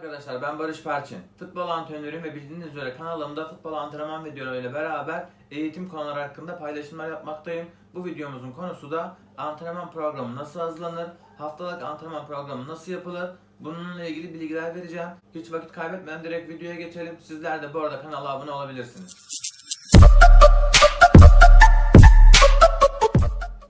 arkadaşlar ben Barış Perçin. Futbol antrenörüyüm ve bildiğiniz üzere kanalımda futbol antrenman videolarıyla beraber eğitim konuları hakkında paylaşımlar yapmaktayım. Bu videomuzun konusu da antrenman programı nasıl hazırlanır, haftalık antrenman programı nasıl yapılır, bununla ilgili bilgiler vereceğim. Hiç vakit kaybetmeden direkt videoya geçelim. Sizler de bu arada kanala abone olabilirsiniz.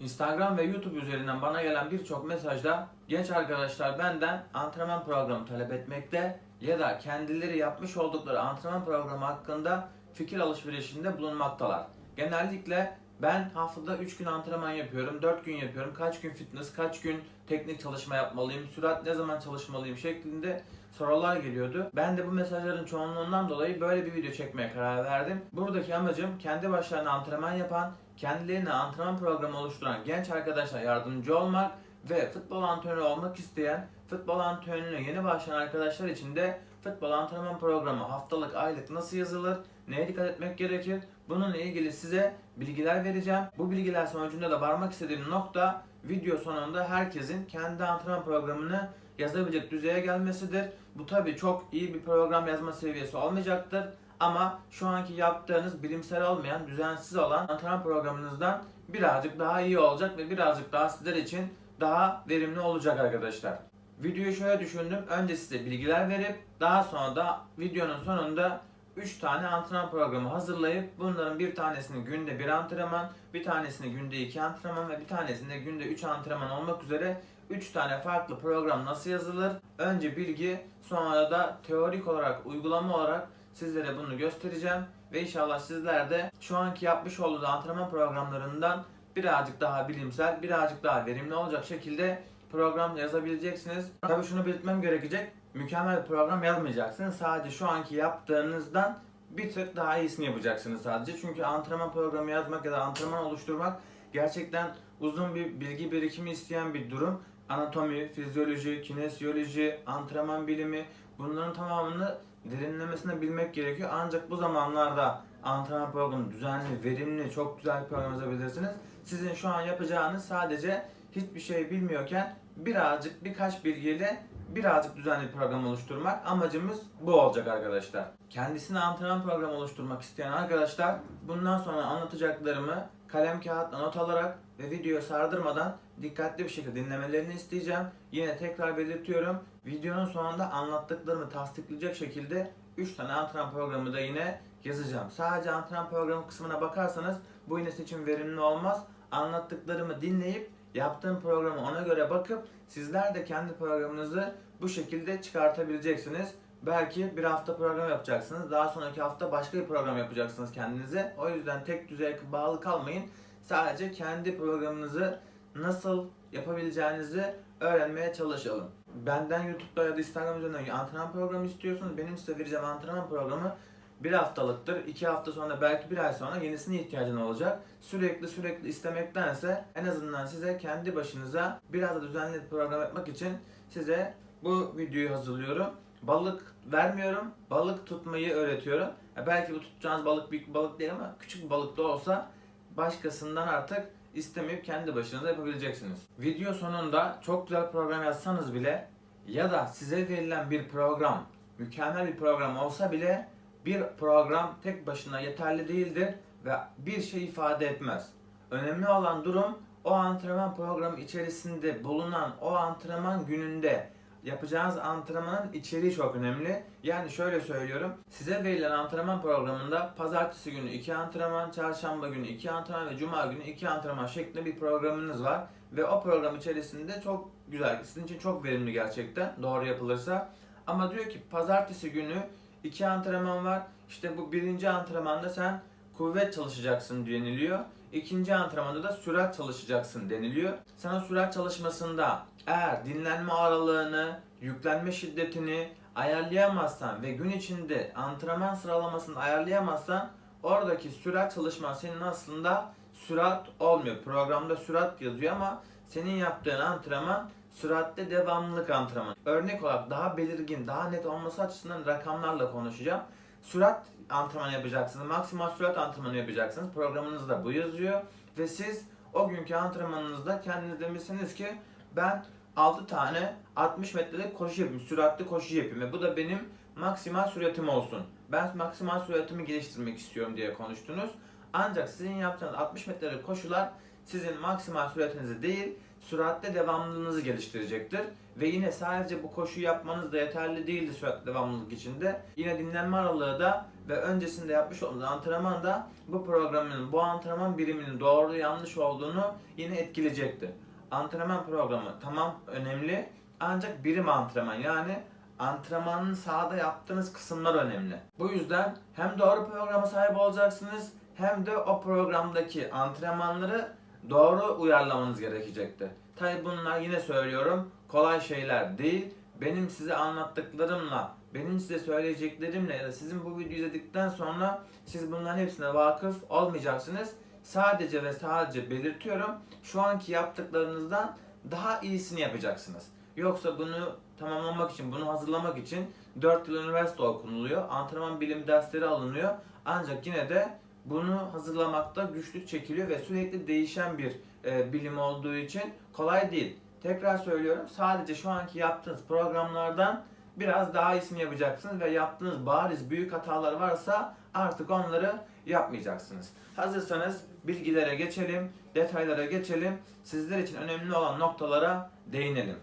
Instagram ve YouTube üzerinden bana gelen birçok mesajda genç arkadaşlar benden antrenman programı talep etmekte ya da kendileri yapmış oldukları antrenman programı hakkında fikir alışverişinde bulunmaktalar. Genellikle ben haftada 3 gün antrenman yapıyorum, 4 gün yapıyorum, kaç gün fitness, kaç gün teknik çalışma yapmalıyım, sürat ne zaman çalışmalıyım şeklinde sorular geliyordu. Ben de bu mesajların çoğunluğundan dolayı böyle bir video çekmeye karar verdim. Buradaki amacım kendi başlarına antrenman yapan, kendilerine antrenman programı oluşturan genç arkadaşlara yardımcı olmak ve futbol antrenörü olmak isteyen, futbol antrenörüne yeni başlayan arkadaşlar için de futbol antrenman programı haftalık, aylık nasıl yazılır, neye dikkat etmek gerekir, bununla ilgili size bilgiler vereceğim. Bu bilgiler sonucunda da varmak istediğim nokta video sonunda herkesin kendi antrenman programını yazabilecek düzeye gelmesidir. Bu tabii çok iyi bir program yazma seviyesi olmayacaktır. Ama şu anki yaptığınız bilimsel olmayan, düzensiz olan antrenman programınızdan birazcık daha iyi olacak ve birazcık daha sizler için daha verimli olacak arkadaşlar. Videoyu şöyle düşündüm. Önce size bilgiler verip daha sonra da videonun sonunda 3 tane antrenman programı hazırlayıp bunların bir tanesini günde bir antrenman, bir tanesini günde 2 antrenman ve bir tanesinde günde 3 antrenman olmak üzere 3 tane farklı program nasıl yazılır? Önce bilgi, sonra da teorik olarak, uygulama olarak sizlere bunu göstereceğim. Ve inşallah sizler de şu anki yapmış olduğunuz antrenman programlarından birazcık daha bilimsel, birazcık daha verimli olacak şekilde program yazabileceksiniz. Tabii şunu belirtmem gerekecek. Mükemmel bir program yazmayacaksınız. Sadece şu anki yaptığınızdan bir tık daha iyisini yapacaksınız sadece. Çünkü antrenman programı yazmak ya da antrenman oluşturmak gerçekten uzun bir bilgi birikimi isteyen bir durum. Anatomi, fizyoloji, kinesiyoloji, antrenman bilimi bunların tamamını derinlemesine bilmek gerekiyor. Ancak bu zamanlarda antrenman programı düzenli, verimli, çok güzel bir program yazabilirsiniz. Sizin şu an yapacağınız sadece hiçbir şey bilmiyorken birazcık birkaç bilgiyle birazcık düzenli bir program oluşturmak. Amacımız bu olacak arkadaşlar. Kendisine antrenman programı oluşturmak isteyen arkadaşlar bundan sonra anlatacaklarımı kalem kağıtla not alarak ve videoya sardırmadan dikkatli bir şekilde dinlemelerini isteyeceğim. Yine tekrar belirtiyorum. Videonun sonunda anlattıklarımı tasdiklayacak şekilde 3 tane antrenman programı da yine yazacağım. Sadece antrenman programı kısmına bakarsanız bu yine için verimli olmaz. Anlattıklarımı dinleyip yaptığım programı ona göre bakıp sizler de kendi programınızı bu şekilde çıkartabileceksiniz. Belki bir hafta program yapacaksınız. Daha sonraki hafta başka bir program yapacaksınız kendinize. O yüzden tek düzeye bağlı kalmayın. Sadece kendi programınızı nasıl yapabileceğinizi öğrenmeye çalışalım. Benden YouTube'da ya da Instagram üzerinden antrenman programı istiyorsanız benim size vereceğim antrenman programı bir haftalıktır. iki hafta sonra belki bir ay sonra yenisine ihtiyacın olacak. Sürekli sürekli istemektense en azından size kendi başınıza biraz da düzenli program yapmak için size bu videoyu hazırlıyorum. Balık vermiyorum, balık tutmayı öğretiyorum. Ya belki bu tutacağınız balık büyük bir balık değil ama küçük bir balık da olsa başkasından artık istemeyip kendi başınıza yapabileceksiniz. Video sonunda çok güzel program yazsanız bile ya da size verilen bir program mükemmel bir program olsa bile bir program tek başına yeterli değildir ve bir şey ifade etmez. Önemli olan durum o antrenman programı içerisinde bulunan o antrenman gününde yapacağınız antrenmanın içeriği çok önemli. Yani şöyle söylüyorum. Size verilen antrenman programında pazartesi günü 2 antrenman, çarşamba günü 2 antrenman ve cuma günü 2 antrenman şeklinde bir programınız var. Ve o program içerisinde çok güzel, sizin için çok verimli gerçekten doğru yapılırsa. Ama diyor ki pazartesi günü 2 antrenman var. İşte bu birinci antrenmanda sen kuvvet çalışacaksın deniliyor. İkinci antrenmanda da sürat çalışacaksın deniliyor. Sana sürat çalışmasında eğer dinlenme aralığını, yüklenme şiddetini ayarlayamazsan ve gün içinde antrenman sıralamasını ayarlayamazsan oradaki sürat çalışman senin aslında sürat olmuyor. Programda sürat yazıyor ama senin yaptığın antrenman süratte devamlılık antrenmanı. Örnek olarak daha belirgin, daha net olması açısından rakamlarla konuşacağım. Sürat antrenmanı yapacaksınız. Maksimal sürat antrenmanı yapacaksınız. Programınızda bu yazıyor. Ve siz o günkü antrenmanınızda kendiniz demişsiniz ki ben 6 tane 60 metrelik koşu yapayım, süratli koşu yapayım ve bu da benim maksimal süratim olsun. Ben maksimal süratimi geliştirmek istiyorum diye konuştunuz. Ancak sizin yaptığınız 60 metrelik koşular sizin maksimal süratinizi değil, süratte devamlılığınızı geliştirecektir. Ve yine sadece bu koşu yapmanız da yeterli değildi sürat devamlılık içinde. Yine dinlenme aralığı da ve öncesinde yapmış olduğunuz antrenman da bu programın, bu antrenman biriminin doğru yanlış olduğunu yine etkileyecektir. Antrenman programı tamam önemli ancak birim antrenman yani antrenmanın sahada yaptığınız kısımlar önemli. Bu yüzden hem doğru programa sahip olacaksınız hem de o programdaki antrenmanları doğru uyarlamanız gerekecektir. Tabi bunlar yine söylüyorum kolay şeyler değil. Benim size anlattıklarımla, benim size söyleyeceklerimle ya da sizin bu videoyu izledikten sonra siz bunların hepsine vakıf olmayacaksınız. Sadece ve sadece belirtiyorum şu anki yaptıklarınızdan daha iyisini yapacaksınız. Yoksa bunu tamamlamak için, bunu hazırlamak için 4 yıl üniversite okunuluyor. Antrenman bilim dersleri alınıyor. Ancak yine de bunu hazırlamakta güçlük çekiliyor ve sürekli değişen bir e, bilim olduğu için kolay değil. Tekrar söylüyorum sadece şu anki yaptığınız programlardan biraz daha iyisini yapacaksınız ve yaptığınız bariz büyük hatalar varsa artık onları yapmayacaksınız. Hazırsanız bilgilere geçelim, detaylara geçelim. Sizler için önemli olan noktalara değinelim.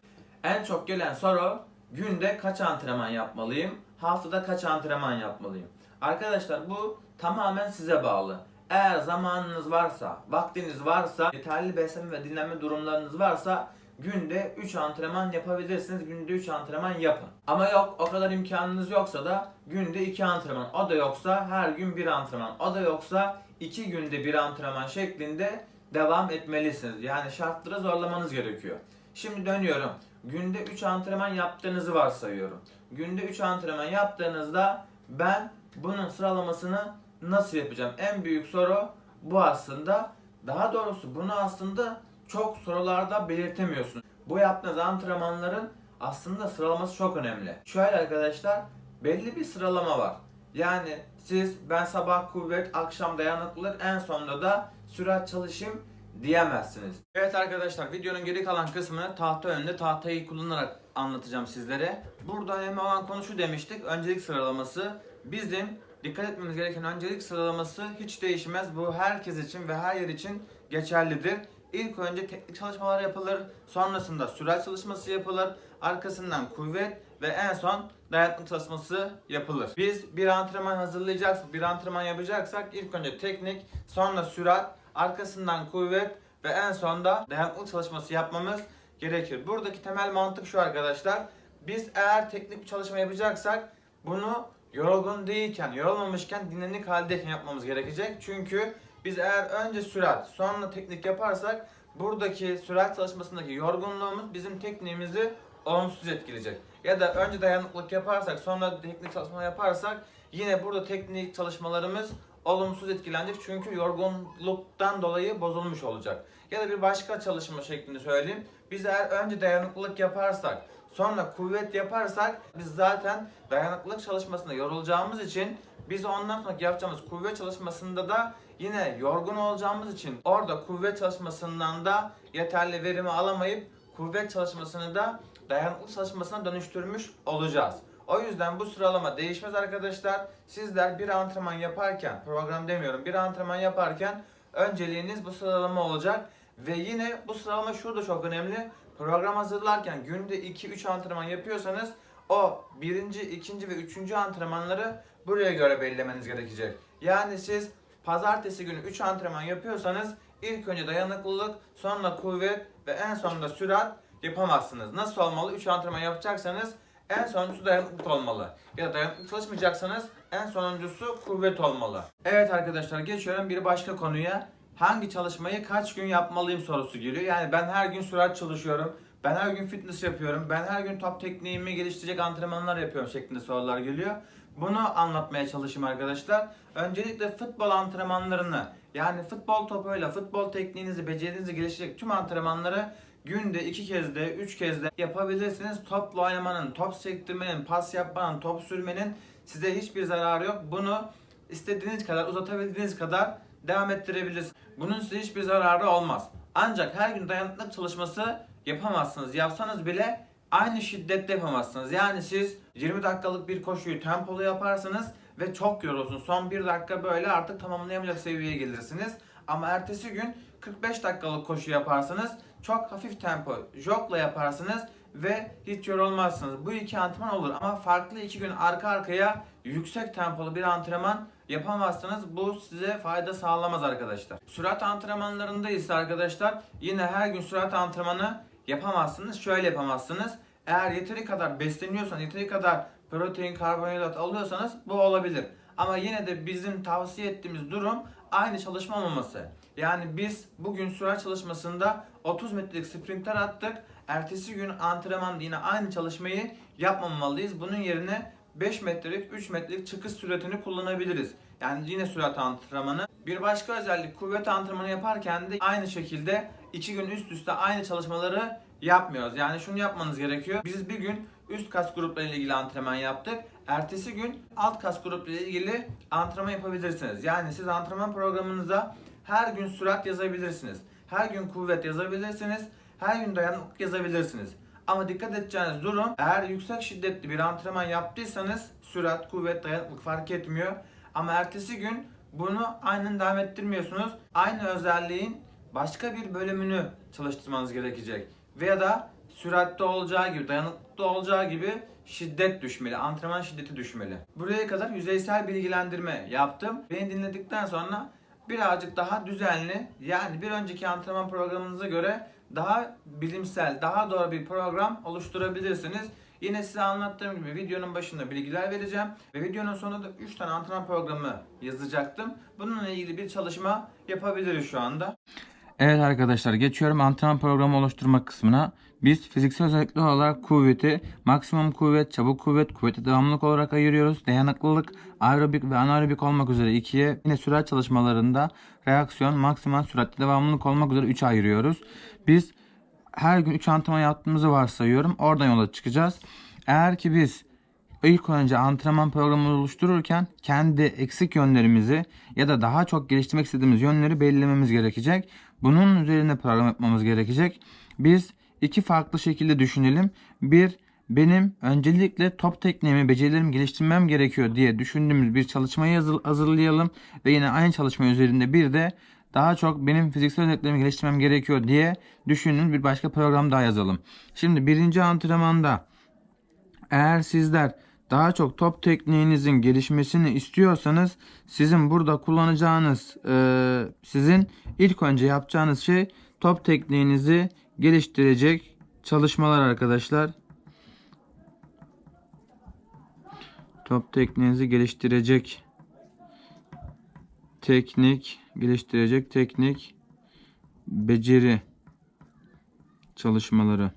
En çok gelen soru günde kaç antrenman yapmalıyım? Haftada kaç antrenman yapmalıyım? Arkadaşlar bu tamamen size bağlı. Eğer zamanınız varsa, vaktiniz varsa, yeterli beslenme ve dinlenme durumlarınız varsa günde 3 antrenman yapabilirsiniz. Günde 3 antrenman yapın. Ama yok o kadar imkanınız yoksa da günde 2 antrenman. O da yoksa her gün bir antrenman. O da yoksa 2 günde bir antrenman şeklinde devam etmelisiniz. Yani şartları zorlamanız gerekiyor. Şimdi dönüyorum. Günde 3 antrenman yaptığınızı varsayıyorum. Günde 3 antrenman yaptığınızda ben bunun sıralamasını nasıl yapacağım? En büyük soru bu aslında. Daha doğrusu bunu aslında çok sorularda belirtemiyorsun. Bu yaptığınız antrenmanların aslında sıralaması çok önemli. Şöyle arkadaşlar belli bir sıralama var. Yani siz ben sabah kuvvet, akşam dayanıklılık, en sonunda da sürat çalışayım diyemezsiniz. Evet arkadaşlar videonun geri kalan kısmını tahta önünde tahtayı kullanarak anlatacağım sizlere. Burada önemli olan konu şu demiştik. Öncelik sıralaması. Bizim dikkat etmemiz gereken öncelik sıralaması hiç değişmez. Bu herkes için ve her yer için geçerlidir. İlk önce teknik çalışmalar yapılır. Sonrasında sürat çalışması yapılır. Arkasından kuvvet ve en son dayanıklık çalışması yapılır. Biz bir antrenman hazırlayacaksak, bir antrenman yapacaksak ilk önce teknik, sonra sürat, arkasından kuvvet ve en sonda dayanıklık çalışması yapmamız gerekir. Buradaki temel mantık şu arkadaşlar. Biz eğer teknik bir çalışma yapacaksak bunu yorgun değilken, yorulmamışken, dinlenik haldeyken yapmamız gerekecek. Çünkü biz eğer önce sürat, sonra teknik yaparsak buradaki sürat çalışmasındaki yorgunluğumuz bizim tekniğimizi olumsuz etkileyecek. Ya da önce dayanıklık yaparsak, sonra teknik çalışma yaparsak yine burada teknik çalışmalarımız olumsuz etkilenecek çünkü yorgunluktan dolayı bozulmuş olacak. Ya da bir başka çalışma şeklinde söyleyeyim. Biz eğer önce dayanıklılık yaparsak, sonra kuvvet yaparsak biz zaten dayanıklılık çalışmasında yorulacağımız için biz ondan sonra yapacağımız kuvvet çalışmasında da yine yorgun olacağımız için orada kuvvet çalışmasından da yeterli verimi alamayıp kuvvet çalışmasını da dayanıklı çalışmasına dönüştürmüş olacağız. O yüzden bu sıralama değişmez arkadaşlar. Sizler bir antrenman yaparken, program demiyorum, bir antrenman yaparken önceliğiniz bu sıralama olacak. Ve yine bu sıralama şurada çok önemli. Program hazırlarken günde 2-3 antrenman yapıyorsanız o birinci, ikinci ve üçüncü antrenmanları buraya göre belirlemeniz gerekecek. Yani siz pazartesi günü 3 antrenman yapıyorsanız ilk önce dayanıklılık, sonra kuvvet ve en sonunda sürat yapamazsınız. Nasıl olmalı? 3 antrenman yapacaksanız en sonuncusu dayanıklılık olmalı. Ya da dayanıklık çalışmayacaksanız en sonuncusu kuvvet olmalı. Evet arkadaşlar geçiyorum bir başka konuya. Hangi çalışmayı kaç gün yapmalıyım sorusu geliyor. Yani ben her gün sürat çalışıyorum. Ben her gün fitness yapıyorum. Ben her gün top tekniğimi geliştirecek antrenmanlar yapıyorum şeklinde sorular geliyor. Bunu anlatmaya çalışayım arkadaşlar. Öncelikle futbol antrenmanlarını yani futbol topuyla futbol tekniğinizi, becerinizi geliştirecek tüm antrenmanları günde iki kez de, üç kez de yapabilirsiniz. Topla oynamanın, top sektirmenin, pas yapmanın, top sürmenin size hiçbir zararı yok. Bunu istediğiniz kadar, uzatabildiğiniz kadar devam ettirebilirsiniz. Bunun size hiçbir zararı olmaz. Ancak her gün dayanıklılık çalışması yapamazsınız. Yapsanız bile aynı şiddette yapamazsınız. Yani siz 20 dakikalık bir koşuyu tempolu yaparsınız ve çok yorulsun. Son 1 dakika böyle artık tamamlayamayacak seviyeye gelirsiniz. Ama ertesi gün 45 dakikalık koşu yaparsınız. Çok hafif tempo jogla yaparsınız ve hiç yorulmazsınız. Bu iki antrenman olur ama farklı iki gün arka arkaya yüksek tempolu bir antrenman yapamazsınız. Bu size fayda sağlamaz arkadaşlar. Sürat antrenmanlarında ise arkadaşlar yine her gün sürat antrenmanı yapamazsınız. Şöyle yapamazsınız. Eğer yeteri kadar besleniyorsanız, yeteri kadar protein, karbonhidrat alıyorsanız bu olabilir. Ama yine de bizim tavsiye ettiğimiz durum aynı çalışma olmaması. Yani biz bugün sürat çalışmasında 30 metrelik sprinter attık. Ertesi gün antrenmanda yine aynı çalışmayı yapmamalıyız. Bunun yerine 5 metrelik, 3 metrelik çıkış süratini kullanabiliriz. Yani yine sürat antrenmanı. Bir başka özellik kuvvet antrenmanı yaparken de aynı şekilde 2 gün üst üste aynı çalışmaları yapmıyoruz. Yani şunu yapmanız gerekiyor. Biz bir gün üst kas grupları ile ilgili antrenman yaptık. Ertesi gün alt kas grupları ile ilgili antrenman yapabilirsiniz. Yani siz antrenman programınıza her gün sürat yazabilirsiniz. Her gün kuvvet yazabilirsiniz. Her gün dayanıklık yazabilirsiniz. Ama dikkat edeceğiniz durum eğer yüksek şiddetli bir antrenman yaptıysanız sürat, kuvvet, dayanıklık fark etmiyor. Ama ertesi gün bunu aynen devam ettirmiyorsunuz. Aynı özelliğin başka bir bölümünü çalıştırmanız gerekecek. Veya da süratte olacağı gibi, dayanıklıkta olacağı gibi şiddet düşmeli, antrenman şiddeti düşmeli. Buraya kadar yüzeysel bilgilendirme yaptım. Beni dinledikten sonra birazcık daha düzenli yani bir önceki antrenman programınıza göre daha bilimsel, daha doğru bir program oluşturabilirsiniz. Yine size anlattığım gibi videonun başında bilgiler vereceğim ve videonun sonunda da 3 tane antrenman programı yazacaktım. Bununla ilgili bir çalışma yapabiliriz şu anda. Evet arkadaşlar geçiyorum antrenman programı oluşturma kısmına. Biz fiziksel özellikler olarak kuvveti, maksimum kuvvet, çabuk kuvvet, kuvveti devamlılık olarak ayırıyoruz. Dayanıklılık, aerobik ve anaerobik olmak üzere ikiye, yine sürat çalışmalarında reaksiyon, maksimal süratli devamlılık olmak üzere 3'e ayırıyoruz. Biz her gün 3 antrenman yaptığımızı varsayıyorum. Oradan yola çıkacağız. Eğer ki biz ilk önce antrenman programını oluştururken kendi eksik yönlerimizi ya da daha çok geliştirmek istediğimiz yönleri belirlememiz gerekecek. Bunun üzerine program yapmamız gerekecek. Biz iki farklı şekilde düşünelim. Bir, benim öncelikle top tekniğimi, becerilerimi geliştirmem gerekiyor diye düşündüğümüz bir çalışmayı hazırlayalım. Ve yine aynı çalışma üzerinde bir de daha çok benim fiziksel özelliklerimi geliştirmem gerekiyor diye düşündüğümüz bir başka program daha yazalım. Şimdi birinci antrenmanda eğer sizler daha çok top tekniğinizin gelişmesini istiyorsanız sizin burada kullanacağınız e, sizin ilk önce yapacağınız şey top tekniğinizi geliştirecek çalışmalar arkadaşlar. Top tekniğinizi geliştirecek teknik, geliştirecek teknik, beceri çalışmaları.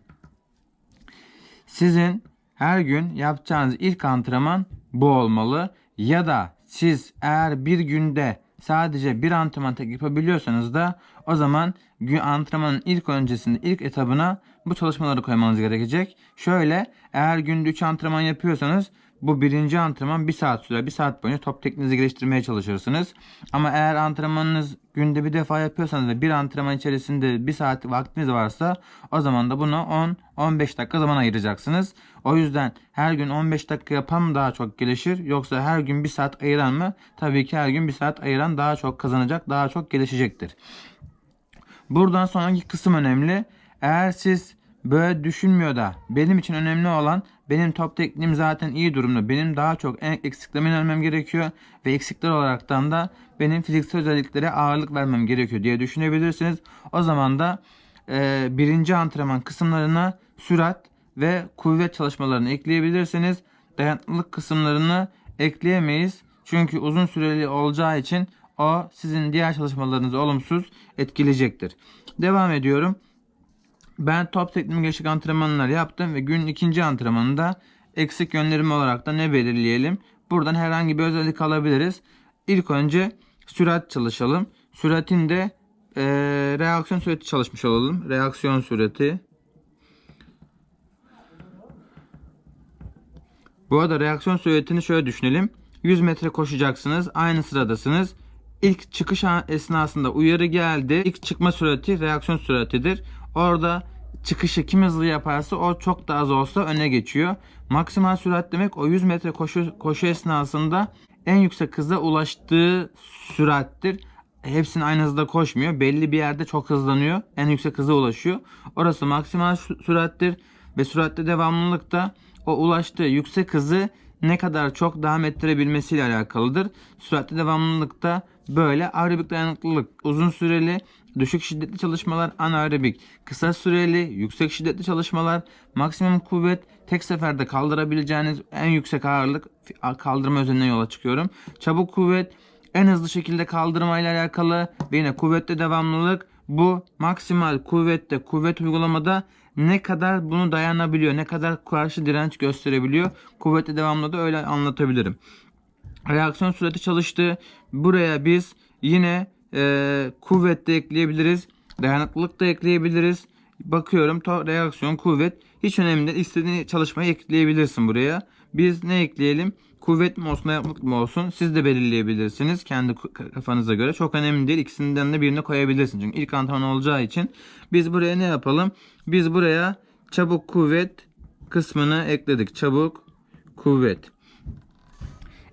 Sizin her gün yapacağınız ilk antrenman bu olmalı. Ya da siz eğer bir günde sadece bir antrenman tek yapabiliyorsanız da o zaman antrenmanın ilk öncesinde ilk etabına bu çalışmaları koymanız gerekecek. Şöyle eğer günde 3 antrenman yapıyorsanız bu birinci antrenman 1 saat sürer. 1 saat boyunca top tekniğinizi geliştirmeye çalışırsınız. Ama eğer antrenmanınız günde bir defa yapıyorsanız ve bir antrenman içerisinde 1 saat vaktiniz varsa o zaman da buna 10-15 dakika zaman ayıracaksınız. O yüzden her gün 15 dakika yapan mı daha çok gelişir yoksa her gün 1 saat ayıran mı? Tabii ki her gün 1 saat ayıran daha çok kazanacak, daha çok gelişecektir. Buradan sonraki kısım önemli. Eğer siz böyle düşünmüyor da benim için önemli olan benim top tekniğim zaten iyi durumda. Benim daha çok eksiklerime yönelmem gerekiyor ve eksikler olaraktan da benim fiziksel özelliklere ağırlık vermem gerekiyor diye düşünebilirsiniz. O zaman da e, birinci antrenman kısımlarına sürat ve kuvvet çalışmalarını ekleyebilirsiniz. Dayanıklılık kısımlarını ekleyemeyiz. Çünkü uzun süreli olacağı için o sizin diğer çalışmalarınızı olumsuz etkileyecektir. Devam ediyorum. Ben top tekniğimi geçik antrenmanlar yaptım ve günün ikinci antrenmanında eksik yönlerim olarak da ne belirleyelim? Buradan herhangi bir özellik alabiliriz. İlk önce sürat çalışalım. Süratin de eee, reaksiyon süreti çalışmış olalım. Reaksiyon süreti. Bu arada reaksiyon süretini şöyle düşünelim. 100 metre koşacaksınız. Aynı sıradasınız. İlk çıkış esnasında uyarı geldi. İlk çıkma süreti reaksiyon süretidir. Orada çıkışı kim hızlı yaparsa o çok da az olsa öne geçiyor. Maksimal sürat demek o 100 metre koşu, koşu esnasında en yüksek hıza ulaştığı sürattir. Hepsinin aynı hızda koşmuyor. Belli bir yerde çok hızlanıyor. En yüksek hıza ulaşıyor. Orası maksimal sü- sürattir. Ve süratte devamlılık da o ulaştığı yüksek hızı ne kadar çok devam ettirebilmesiyle alakalıdır. Süratte devamlılık da böyle aerobik dayanıklılık uzun süreli düşük şiddetli çalışmalar anaerobik kısa süreli yüksek şiddetli çalışmalar maksimum kuvvet tek seferde kaldırabileceğiniz en yüksek ağırlık kaldırma üzerinden yola çıkıyorum. Çabuk kuvvet en hızlı şekilde kaldırmayla alakalı ve yine kuvvette devamlılık bu maksimal kuvvette kuvvet uygulamada ne kadar bunu dayanabiliyor, ne kadar karşı direnç gösterebiliyor. Kuvvette devamlı da öyle anlatabilirim. Reaksiyon süreti çalıştı. Buraya biz yine e, kuvvet de ekleyebiliriz. Dayanıklılık da ekleyebiliriz. Bakıyorum reaksiyon kuvvet hiç önemli değil. İstediğin çalışmayı ekleyebilirsin buraya. Biz ne ekleyelim? Kuvvet mi olsun, dayanıklılık mı olsun? Siz de belirleyebilirsiniz kendi kafanıza göre. Çok önemli değil. İkisinden de birini koyabilirsin. Çünkü ilk antrenman olacağı için biz buraya ne yapalım? Biz buraya çabuk kuvvet kısmını ekledik. Çabuk kuvvet.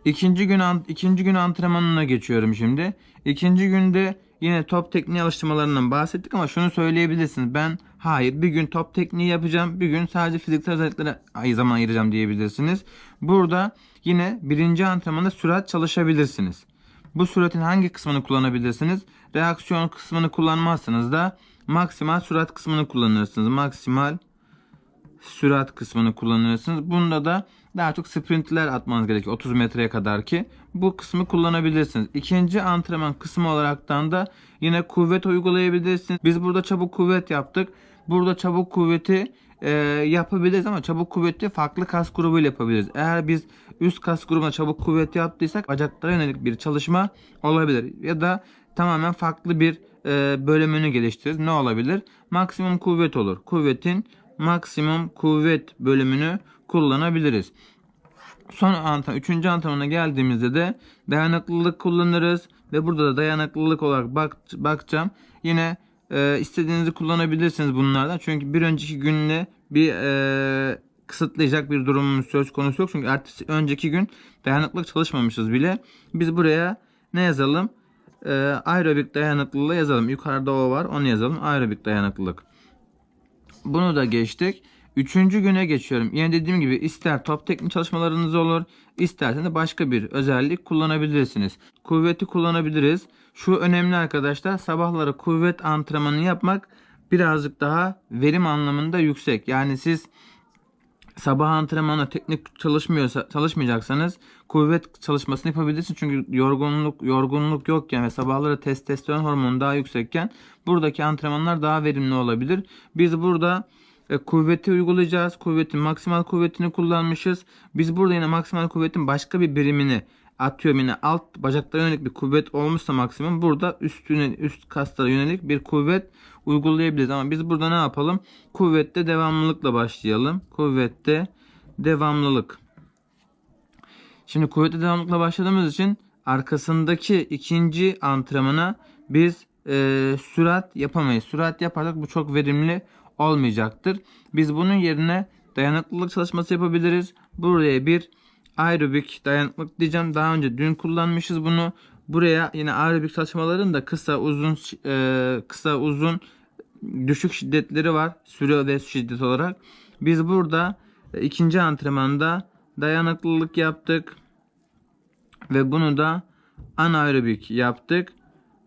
İkinci gün ikinci gün antrenmanına geçiyorum şimdi. İkinci günde yine top tekniği alıştırmalarından bahsettik ama şunu söyleyebilirsiniz. Ben hayır bir gün top tekniği yapacağım. Bir gün sadece fiziksel özelliklere zaman ayıracağım diyebilirsiniz. Burada yine birinci antrenmanda sürat çalışabilirsiniz. Bu süratin hangi kısmını kullanabilirsiniz? Reaksiyon kısmını kullanmazsanız da maksimal sürat kısmını kullanırsınız. Maksimal sürat kısmını kullanırsınız. Bunda da daha çok sprintler atmanız gerekiyor 30 metreye kadar ki bu kısmı kullanabilirsiniz. İkinci antrenman kısmı olaraktan da yine kuvvet uygulayabilirsiniz. Biz burada çabuk kuvvet yaptık. Burada çabuk kuvveti e, yapabiliriz ama çabuk kuvveti farklı kas grubuyla yapabiliriz. Eğer biz üst kas grubuna çabuk kuvvet yaptıysak bacaklara yönelik bir çalışma olabilir. Ya da tamamen farklı bir e, bölümünü geliştiririz. Ne olabilir? Maksimum kuvvet olur. Kuvvetin maksimum kuvvet bölümünü kullanabiliriz. Son antrenman, üçüncü antrenmana geldiğimizde de dayanıklılık kullanırız ve burada da dayanıklılık olarak bak, bakacağım. Yine e, istediğinizi kullanabilirsiniz bunlardan. Çünkü bir önceki günle bir e, kısıtlayacak bir durumumuz söz konusu yok. Çünkü ertesi önceki gün dayanıklılık çalışmamışız bile. Biz buraya ne yazalım? E, aerobik dayanıklılığı yazalım. Yukarıda o var. Onu yazalım. Aerobik dayanıklılık. Bunu da geçtik. Üçüncü güne geçiyorum. Yine dediğim gibi ister top teknik çalışmalarınız olur, isterseniz de başka bir özellik kullanabilirsiniz. Kuvveti kullanabiliriz. Şu önemli arkadaşlar sabahları kuvvet antrenmanı yapmak birazcık daha verim anlamında yüksek. Yani siz sabah antrenmanı teknik çalışmıyorsa çalışmayacaksanız kuvvet çalışmasını yapabilirsiniz. Çünkü yorgunluk yorgunluk yokken ve sabahları testosteron hormonu daha yüksekken buradaki antrenmanlar daha verimli olabilir. Biz burada e, kuvveti uygulayacağız. Kuvvetin maksimal kuvvetini kullanmışız. Biz burada yine maksimal kuvvetin başka bir birimini atıyorum yine alt bacaklara yönelik bir kuvvet olmuşsa maksimum burada üstüne üst kaslara yönelik bir kuvvet uygulayabiliriz. Ama biz burada ne yapalım? Kuvvette devamlılıkla başlayalım. Kuvvette devamlılık. Şimdi kuvvette devamlılıkla başladığımız için arkasındaki ikinci antrenmana biz e, sürat yapamayız. Sürat yaparsak bu çok verimli olmayacaktır. Biz bunun yerine dayanıklılık çalışması yapabiliriz. Buraya bir aerobik dayanıklılık diyeceğim. Daha önce dün kullanmışız bunu. Buraya yine aerobik çalışmaların da kısa uzun e, kısa uzun düşük şiddetleri var. Süre ve şiddet olarak. Biz burada e, ikinci antrenmanda dayanıklılık yaptık. Ve bunu da anaerobik yaptık.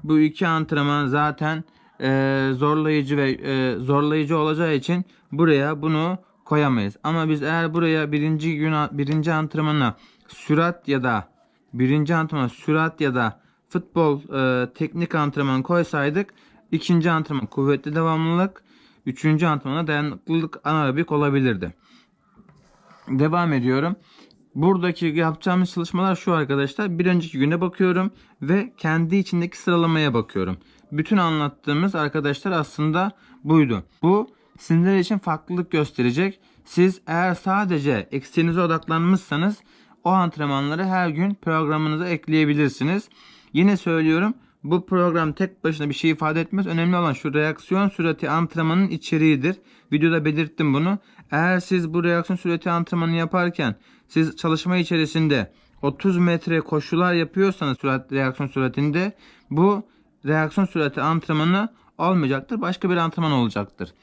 Bu iki antrenman zaten e, zorlayıcı ve e, zorlayıcı olacağı için buraya bunu koyamayız. Ama biz eğer buraya birinci gün birinci antrenmana sürat ya da birinci antrenmana sürat ya da futbol e, teknik antrenman koysaydık ikinci antrenman kuvvetli devamlılık üçüncü antrenmana dayanıklılık anaerobik olabilirdi. Devam ediyorum. Buradaki yapacağımız çalışmalar şu arkadaşlar. Bir önceki güne bakıyorum ve kendi içindeki sıralamaya bakıyorum. Bütün anlattığımız arkadaşlar aslında buydu. Bu sizler için farklılık gösterecek. Siz eğer sadece eksiğinize odaklanmışsanız o antrenmanları her gün programınıza ekleyebilirsiniz. Yine söylüyorum bu program tek başına bir şey ifade etmez. Önemli olan şu reaksiyon sürati antrenmanın içeriğidir. Videoda belirttim bunu. Eğer siz bu reaksiyon sürati antrenmanı yaparken siz çalışma içerisinde 30 metre koşular yapıyorsanız sürat, reaksiyon süratinde bu reaksiyon sürati antrenmanı olmayacaktır. Başka bir antrenman olacaktır.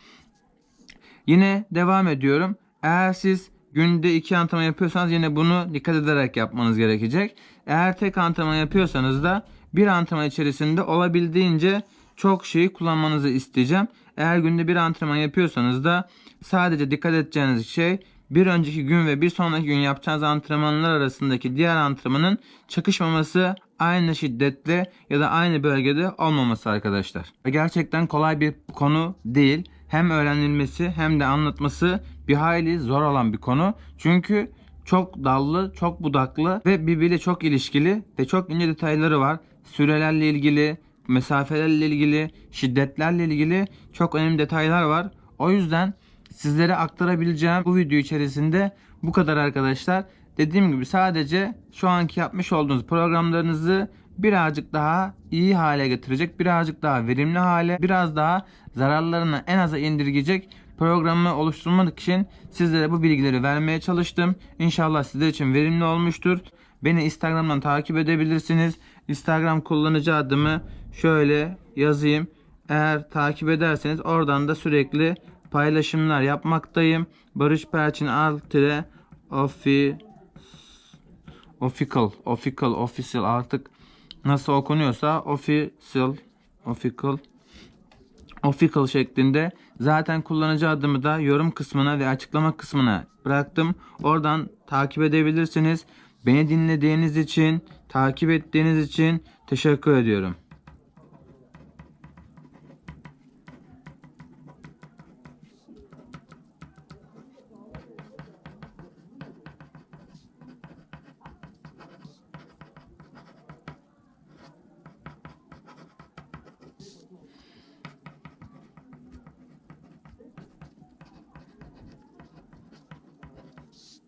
Yine devam ediyorum. Eğer siz günde iki antrenman yapıyorsanız yine bunu dikkat ederek yapmanız gerekecek. Eğer tek antrenman yapıyorsanız da bir antrenman içerisinde olabildiğince çok şeyi kullanmanızı isteyeceğim. Eğer günde bir antrenman yapıyorsanız da sadece dikkat edeceğiniz şey bir önceki gün ve bir sonraki gün yapacağınız antrenmanlar arasındaki diğer antrenmanın çakışmaması aynı şiddette ya da aynı bölgede olmaması arkadaşlar. Gerçekten kolay bir konu değil. Hem öğrenilmesi hem de anlatması bir hayli zor olan bir konu. Çünkü çok dallı, çok budaklı ve birbiriyle çok ilişkili ve çok ince detayları var. Sürelerle ilgili, mesafelerle ilgili, şiddetlerle ilgili çok önemli detaylar var. O yüzden sizlere aktarabileceğim bu video içerisinde bu kadar arkadaşlar. Dediğim gibi sadece şu anki yapmış olduğunuz programlarınızı birazcık daha iyi hale getirecek, birazcık daha verimli hale, biraz daha zararlarını en aza indirgeyecek programı oluşturmak için sizlere bu bilgileri vermeye çalıştım. İnşallah sizler için verimli olmuştur. Beni Instagram'dan takip edebilirsiniz. Instagram kullanıcı adımı şöyle yazayım. Eğer takip ederseniz oradan da sürekli paylaşımlar yapmaktayım. Barış Perçin Altire Offi Official, official, official artık nasıl okunuyorsa official, official, official şeklinde zaten kullanıcı adımı da yorum kısmına ve açıklama kısmına bıraktım. Oradan takip edebilirsiniz. Beni dinlediğiniz için, takip ettiğiniz için teşekkür ediyorum.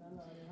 Glória.